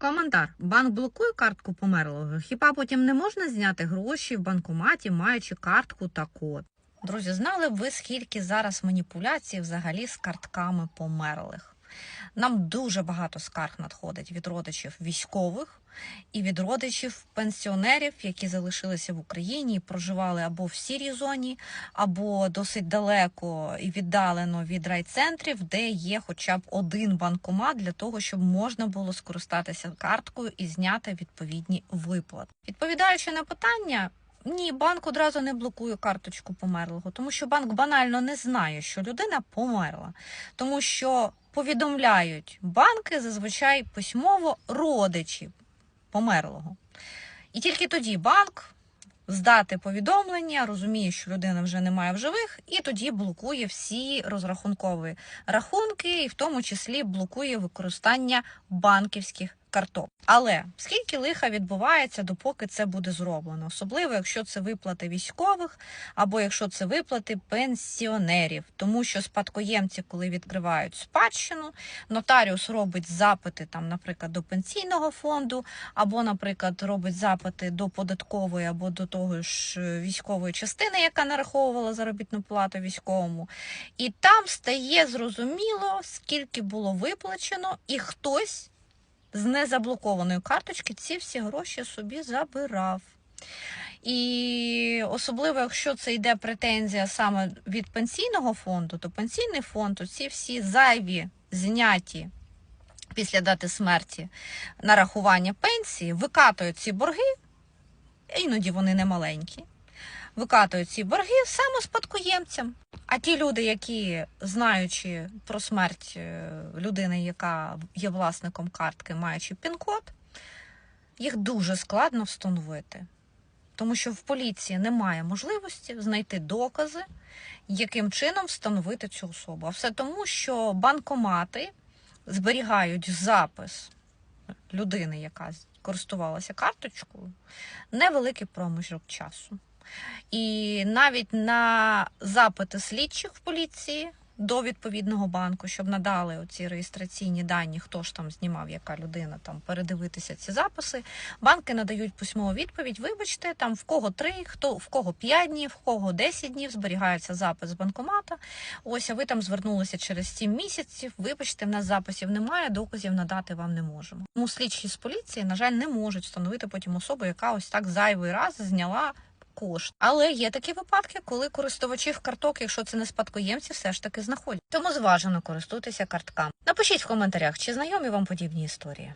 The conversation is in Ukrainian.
Коментар. Банк блокує картку померлого. Хіба потім не можна зняти гроші в банкоматі, маючи картку та код? Друзі, знали б ви, скільки зараз маніпуляцій взагалі з картками померлих? Нам дуже багато скарг надходить від родичів військових і від родичів пенсіонерів, які залишилися в Україні і проживали або в сірій зоні, або досить далеко і віддалено від райцентрів, де є хоча б один банкомат для того, щоб можна було скористатися карткою і зняти відповідні виплати. Відповідаючи на питання. Ні, банк одразу не блокує карточку померлого, тому що банк банально не знає, що людина померла, тому що повідомляють банки зазвичай письмово родичі померлого. І тільки тоді банк здати повідомлення, розуміє, що людина вже немає в живих, і тоді блокує всі розрахункові рахунки, і в тому числі блокує використання банківських карток. Але скільки лиха відбувається, допоки це буде зроблено, особливо якщо це виплати військових або якщо це виплати пенсіонерів, тому що спадкоємці, коли відкривають спадщину, нотаріус робить запити там, наприклад, до пенсійного фонду, або, наприклад, робить запити до податкової або до того ж е, військової частини, яка нараховувала заробітну плату військовому, і там стає зрозуміло, скільки було виплачено, і хтось з незаблокованої карточки ці всі гроші собі забирав. І особливо, якщо це йде претензія саме від пенсійного фонду, то пенсійний фонд ці всі зайві зняті після дати смерті нарахування пенсії, викатують ці борги, іноді вони не маленькі, викатують ці борги саме спадкоємцям. А ті люди, які, знаючи про смерть е, людини, яка є власником картки, маючи пін-код, їх дуже складно встановити. Тому що в поліції немає можливості знайти докази, яким чином встановити цю особу. А все тому, що банкомати зберігають запис людини, яка користувалася карточкою, невеликий проміжок часу. І навіть на запити слідчих в поліції до відповідного банку, щоб надали оці реєстраційні дані, хто ж там знімав, яка людина там передивитися ці записи. Банки надають письмову відповідь. Вибачте, там в кого три, хто в кого п'ять днів, в кого 10 днів зберігається запис з банкомата. Ось а ви там звернулися через 7 місяців. Вибачте, в нас записів немає, доказів надати вам не можемо. Тому слідчі з поліції, на жаль, не можуть встановити потім особу, яка ось так зайвий раз зняла кошт. Але є такі випадки, коли користувачів карток, якщо це не спадкоємці, все ж таки знаходять. Тому зважено користуйтеся картками. Напишіть в коментарях, чи знайомі вам подібні історії.